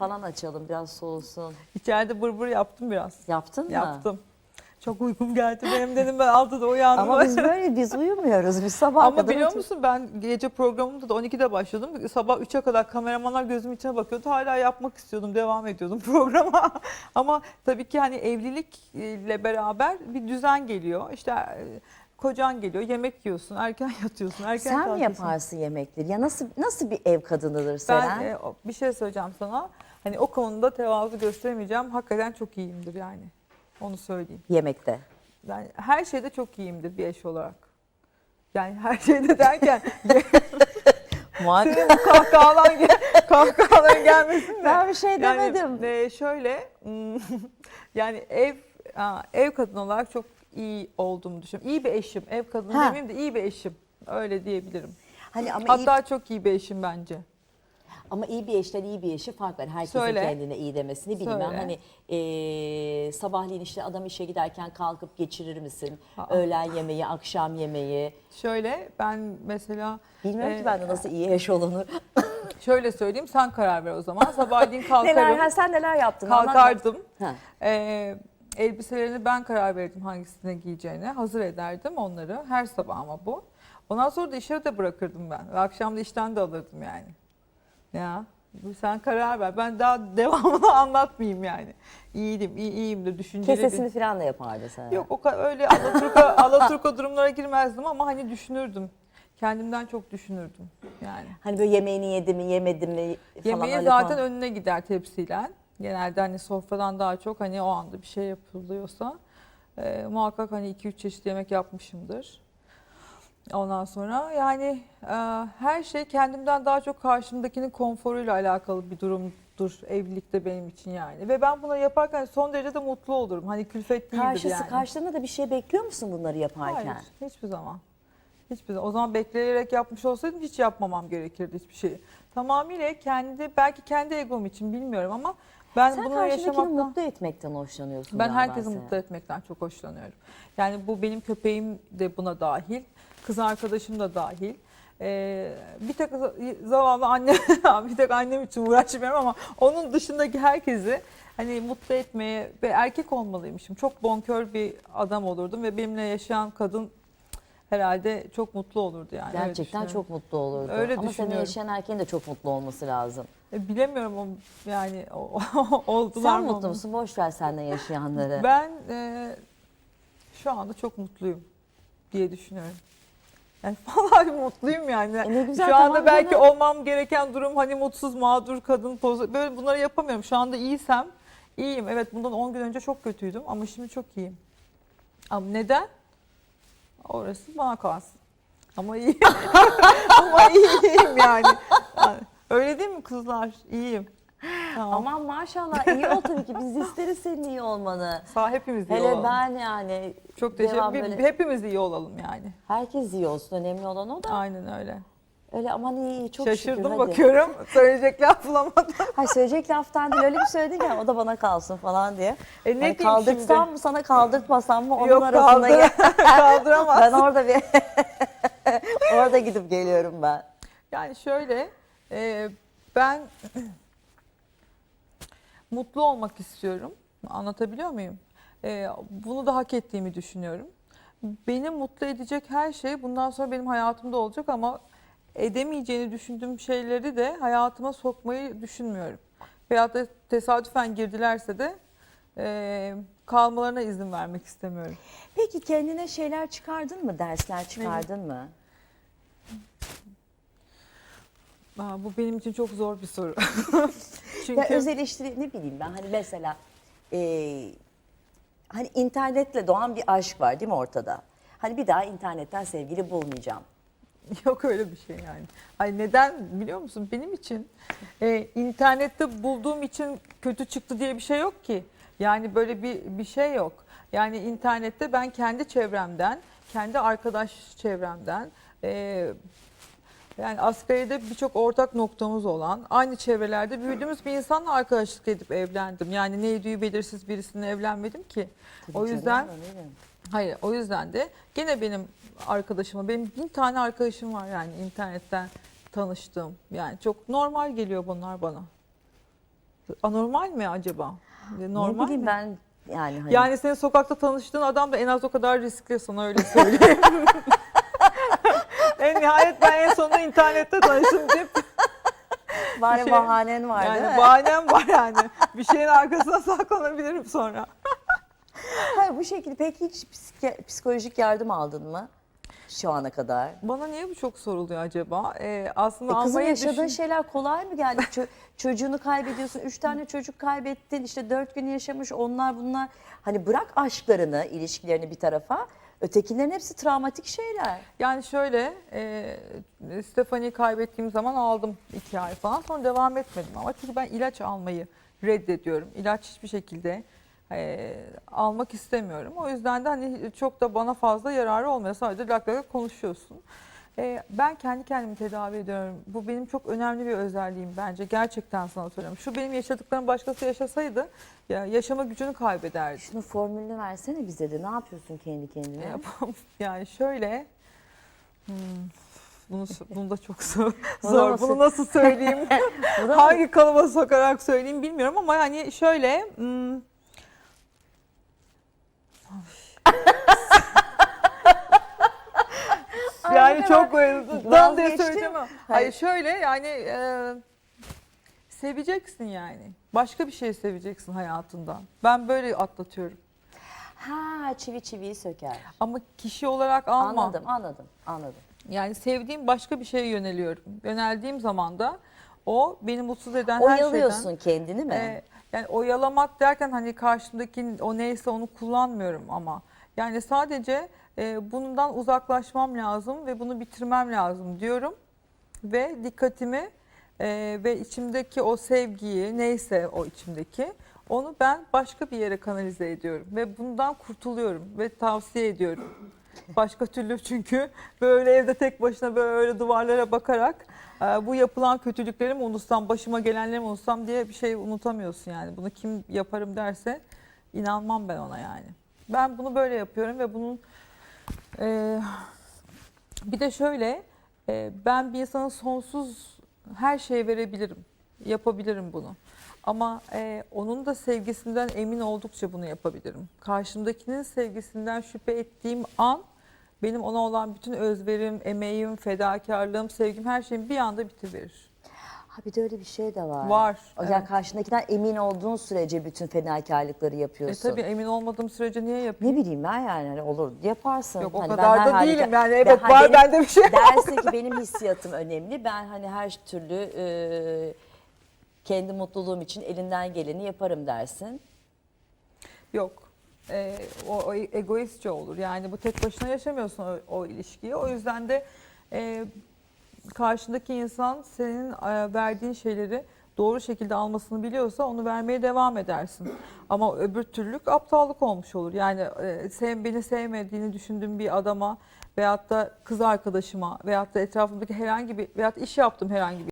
falan açalım biraz soğusun. İçeride bırbır yaptım biraz. Yaptın mı? Yaptım. Çok uykum geldi benim dedim ben 6'da uyandım. Ama biz böyle biz uyumuyoruz. Biz sabah Ama kadar biliyor musun ben gece programımda da 12'de başladım. Sabah 3'e kadar kameramanlar gözümün içine bakıyordu. Hala yapmak istiyordum, devam ediyordum programa. Ama tabii ki hani evlilikle beraber bir düzen geliyor. İşte e, kocan geliyor, yemek yiyorsun, erken yatıyorsun, erken Sen mi kalkıyorsun. yaparsın yemekleri? Ya nasıl nasıl bir ev kadınıdır Ben Seren? e, o- bir şey söyleyeceğim sana. Hani o konuda tevazu gösteremeyeceğim. Hakikaten çok iyiyimdir yani. Onu söyleyeyim. Yemekte. Yani her şeyde çok iyiyimdir bir eş olarak. Yani her şeyde derken senin bu kahkahalar, kahkahaların gelmesin de. Ben bir şey demedim. Yani e, şöyle hmm, yani ev aa, ev kadını olarak çok iyi olduğumu düşünüyorum. İyi bir eşim. Ev kadını Ha. demeyeyim de iyi bir eşim. Öyle diyebilirim. Hani ama iyi, Hatta çok iyi bir eşim bence. Ama iyi bir eşten iyi bir eşi fark var. Herkesin Söyle. kendine iyi demesi. Ne bileyim ben Söyle. hani eee sabahleyin işte adam işe giderken kalkıp geçirir misin? Aa. Öğlen yemeği, akşam yemeği. Şöyle ben mesela Bilmiyorum e, ki ben de nasıl iyi eş olunur. şöyle söyleyeyim sen karar ver o zaman. Sabahleyin kalkarım. neler, ha, sen neler yaptın? Kalkardım. bak. Ha. Ee, elbiselerini ben karar verirdim hangisine giyeceğine. Hazır ederdim onları. Her sabah ama bu. Ondan sonra da işe de bırakırdım ben. Ve akşam da işten de alırdım yani. Ya bu sen karar ver. Ben daha devamını anlatmayayım yani. İyiydim, iyi, iyiyimdir, düşünceli. Kesesini falan da yapardı sana. Yok o kadar öyle Alaturka, Alaturka durumlara girmezdim ama hani düşünürdüm. Kendimden çok düşünürdüm yani. Hani böyle yemeğini yedi mi yemedi mi falan Yemeği zaten falan. önüne gider tepsiyle. Genelde hani sofradan daha çok hani o anda bir şey yapılıyorsa e, muhakkak hani 2-3 çeşit yemek yapmışımdır. Ondan sonra yani e, her şey kendimden daha çok karşımdakinin konforuyla alakalı bir durumdur evlilikte benim için yani. Ve ben bunları yaparken son derece de mutlu olurum. Hani külfet değildir Karşısı yani. karşılığında da bir şey bekliyor musun bunları yaparken? Hayır, hiçbir zaman. Hiçbir zaman. O zaman bekleyerek yapmış olsaydım hiç yapmamam gerekirdi hiçbir şeyi. Tamamıyla kendi, belki kendi egom için bilmiyorum ama ben Sen bunu karşındakini yaşamaktan... mutlu etmekten hoşlanıyorsun. Ben herkesi mutlu etmekten çok hoşlanıyorum. Yani bu benim köpeğim de buna dahil, kız arkadaşım da dahil. Ee, bir tek zavallı anne, bir tek annem için uğraşmıyorum ama onun dışındaki herkesi hani mutlu etmeye ve erkek olmalıymışım. Çok bonkör bir adam olurdum ve benimle yaşayan kadın herhalde çok mutlu olurdu yani. Gerçekten çok mutlu olurdu. Öyle Ama seni düşünüyorum. yaşayan erkeğin de çok mutlu olması lazım. E, Bilemiyorum o yani o, oldular Sen mı mutlu musun? Boş ver senden yaşayanları. Ben e, şu anda çok mutluyum diye düşünüyorum. Yani vallahi mutluyum yani. E ne güzel, Şu anda tamam belki canım. olmam gereken durum hani mutsuz, mağdur, kadın pozu. Böyle bunları yapamıyorum. Şu anda iyiysem iyiyim. Evet bundan 10 gün önce çok kötüydüm ama şimdi çok iyiyim. Ama neden? Orası bana kalsın. Ama iyiyim. ama iyiyim yani. yani. Öyle değil mi kızlar? İyiyim. Tamam. Aman maşallah iyi ol tabii ki. Biz isteriz senin iyi olmanı. Sağ hepimiz iyi Hele olalım. ben yani Çok teşekkür böyle- Hepimiz iyi olalım yani. herkes iyi olsun. Önemli olan o da. Aynen öyle. Öyle aman iyi çok Şaşırdım şükür hadi. bakıyorum. Söyleyecek laf bulamadım. Ha söyleyecek laftan değil öyle bir söyledin ki o da bana kalsın falan diye. E ne Hani diyeyim kaldırtsam şimdi? mı sana kaldırtmasam mı onun Yok arasında kaldır, gel- kaldıramaz. Ben orada bir orada gidip geliyorum ben. Yani şöyle e, ben mutlu olmak istiyorum. Anlatabiliyor muyum? E, bunu da hak ettiğimi düşünüyorum. Beni mutlu edecek her şey bundan sonra benim hayatımda olacak ama edemeyeceğini düşündüğüm şeyleri de hayatıma sokmayı düşünmüyorum. Veyahut da tesadüfen girdilerse de e, kalmalarına izin vermek istemiyorum. Peki kendine şeyler çıkardın mı? Dersler çıkardın mı? Aa, bu benim için çok zor bir soru. Çünkü Ya öz eleştiri ne bileyim ben hani mesela e, hani internetle doğan bir aşk var değil mi ortada? Hani bir daha internetten sevgili bulmayacağım. Yok öyle bir şey yani. Ay neden biliyor musun? Benim için e, internette bulduğum için kötü çıktı diye bir şey yok ki. Yani böyle bir bir şey yok. Yani internette ben kendi çevremden, kendi arkadaş çevremden, e, yani asgaride birçok ortak noktamız olan, aynı çevrelerde büyüdüğümüz bir insanla arkadaşlık edip evlendim. Yani ne yediği belirsiz birisine evlenmedim ki. Tabii o canım, yüzden mi? Hayır o yüzden de gene benim arkadaşıma benim bin tane arkadaşım var yani internetten tanıştığım yani çok normal geliyor bunlar bana. Anormal mi acaba? Normal ne bileyim mi? ben yani hani Yani senin sokakta tanıştığın adam da en az o kadar riskli sana öyle söyleyeyim. en nihayet ben en sonunda internette tanıştım deyip bari şey- bahanen var değil yani mi? bahanem var yani. Bir şeyin arkasına saklanabilirim sonra. Hayır, bu şekilde peki hiç psikolojik yardım aldın mı şu ana kadar? Bana niye bu çok soruluyor acaba? Ee, aslında E kızım almayı yaşadığın düşün- şeyler kolay mı geldi? Çö- çocuğunu kaybediyorsun, üç tane çocuk kaybettin, işte dört gün yaşamış onlar bunlar. Hani bırak aşklarını, ilişkilerini bir tarafa. Ötekilerin hepsi travmatik şeyler. Yani şöyle, e, Stefani'yi kaybettiğim zaman aldım iki ay falan. Sonra devam etmedim ama çünkü ben ilaç almayı reddediyorum. İlaç hiçbir şekilde e, almak istemiyorum. O yüzden de hani çok da bana fazla yararı olmuyor. Sadece lak lak konuşuyorsun. E, ben kendi kendimi tedavi ediyorum. Bu benim çok önemli bir özelliğim bence. Gerçekten sana söylüyorum. Şu benim yaşadıklarım başkası yaşasaydı ya yaşama gücünü kaybederdi. Şunun formülünü versene bize de. Ne yapıyorsun kendi kendine? Yapam- Yani şöyle hmm, bunu bunu da çok zor. Zor. Bunu nasıl söyleyeyim? Hangi kalıba sokarak söyleyeyim bilmiyorum ama yani şöyle hmm, yani çok dan diye vazgeçtim. söyleyeceğim ama. Hayır. Şöyle yani e, seveceksin yani. Başka bir şey seveceksin hayatından. Ben böyle atlatıyorum. Ha çivi çiviyi söker. Ama kişi olarak alma. Anladım, anladım, anladım. Yani sevdiğim başka bir şeye yöneliyorum. Yöneldiğim zaman da o beni mutsuz eden her şeyden. Oyalıyorsun kendini mi? Ee, yani oyalamak derken hani karşımdaki o neyse onu kullanmıyorum ama. Yani sadece e, bundan uzaklaşmam lazım ve bunu bitirmem lazım diyorum. Ve dikkatimi e, ve içimdeki o sevgiyi neyse o içimdeki onu ben başka bir yere kanalize ediyorum. Ve bundan kurtuluyorum ve tavsiye ediyorum. Başka türlü çünkü böyle evde tek başına böyle duvarlara bakarak e, bu yapılan kötülükleri mi unutsam, başıma gelenleri mi unutsam diye bir şey unutamıyorsun yani. Bunu kim yaparım derse inanmam ben ona yani. Ben bunu böyle yapıyorum ve bunun e, bir de şöyle e, ben bir insana sonsuz her şeyi verebilirim. Yapabilirim bunu. Ama e, onun da sevgisinden emin oldukça bunu yapabilirim. Karşımdakinin sevgisinden şüphe ettiğim an benim ona olan bütün özverim, emeğim, fedakarlığım, sevgim her şeyim bir anda bitiverir. Ha bir de öyle bir şey de var. Var, O yani evet. karşındakinden emin olduğun sürece bütün fedakarlıkları E yapıyorsun. tabii emin olmadığım sürece niye yapayım? Ne bileyim ben yani hani olur yaparsın. Yok o Hani ben kadar da halükarda- değilim yani Ben- evet hani var benim- bende bir şey. Dersin ki benim hissiyatım önemli. Ben hani her türlü e, kendi mutluluğum için elinden geleni yaparım dersin. Yok. Ee, o, o egoistçe olur. Yani bu tek başına yaşamıyorsun o, o ilişkiyi. O yüzden de e, karşındaki insan senin e, verdiğin şeyleri doğru şekilde almasını biliyorsa onu vermeye devam edersin. Ama öbür türlük aptallık olmuş olur. Yani e, sev, beni sevmediğini düşündüğüm bir adama veyahut da kız arkadaşıma veyahut da etrafımdaki herhangi bir veyahut iş yaptığım herhangi bir